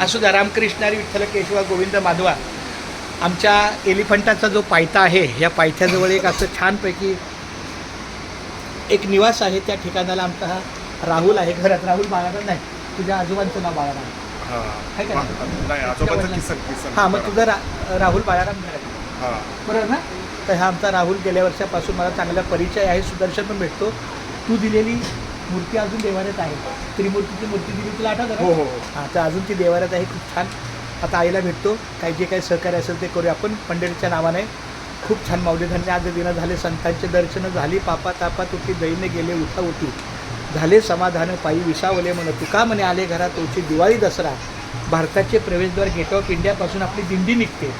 असू द्या रामकृष्णारी विठ्ठल केशवा गोविंद माधवा आमच्या एलिफंटाचा जो पायथा आहे या पायथ्याजवळ एक असं छानपैकी एक निवास आहे त्या ठिकाणाला आमचा हा राहुल आहे. घरात राहुल बाळाराम नाही तुझ्या आजोबांचं नाव बाळाराम. हा. आहे का हां मग तुझं रा राहुल बाळाराम हा. बरोबर ना? तर हा आमचा राहुल गेल्या वर्षापासून मला चांगला परिचय आहे सुदर्शन पण भेटतो. तू दिलेली मूर्ती अजून देवाऱ्यात आहे. त्रिमूर्तीची मूर्ती दिली तुला आठवत हो ना हो हो. हो. हां तर अजून ती देवाऱ्यात आहे खूप छान. आता आईला भेटतो. काही जे काही सहकार्य असेल ते करूया आपण. पंढरीच्या नावाने. खूप छान माऊलीधान्य आज दिनं झाले संतांचे दर्शन झाली. पापा तापा तुटी दैन्य गेले उठा उठी. झाले समाधान पायी विसावले म्हण तुका म्हणे आले घरात तुमची दिवाळी दसरा. भारताचे प्रवेशद्वार गेट ऑफ इंडियापासून आपली दिंडी निघते.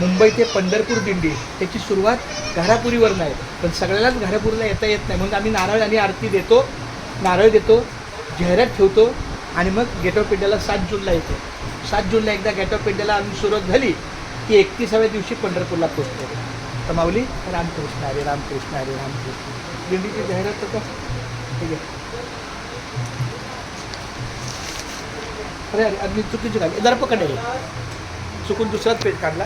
मुंबई ते पंढरपूर दिंडी. त्याची सुरुवात घारापुरीवर नाही पण सगळ्यालाच घारापुरीला येता येत नाही. म्हणून आम्ही नारळ आणि आरती देतो. नारळ देतो जाहिरात ठेवतो आणि मग गेट ऑफ इंडियाला सात जूनला येतो. सात जूनला एकदा गेट ऑफ इंडियाला आम्ही सुरुवात झाली की एकतीसाव्या दिवशी पंढरपूरला पोचतो तर माऊली रामकृष्ण हरे रामकृष्ण हरे रामकृष्ण. दिंडीची जाहिरात तर ठीक आहे. अरे अरे अगदी चुकीची काढली. जरा पकड चुकून दुसराच पेज काढला.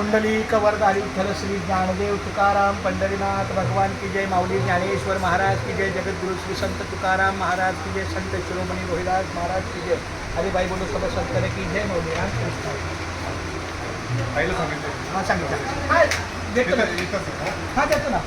कुंडलिक वरदारी विठ्ठल श्री ज्ञानदेव तुकाराम पंढरीनाथ भगवान की जय माऊली ज्ञानेश्वर महाराज की जय जगद्गुरु श्री संत तुकाराम महाराज की जय संत शिरोमणी रोहिदास महाराज की जय. अरे बाई बोलो सब संत की जय माऊली आईला सांगितलं. हां सांगितलं. हां? हां देतो ना.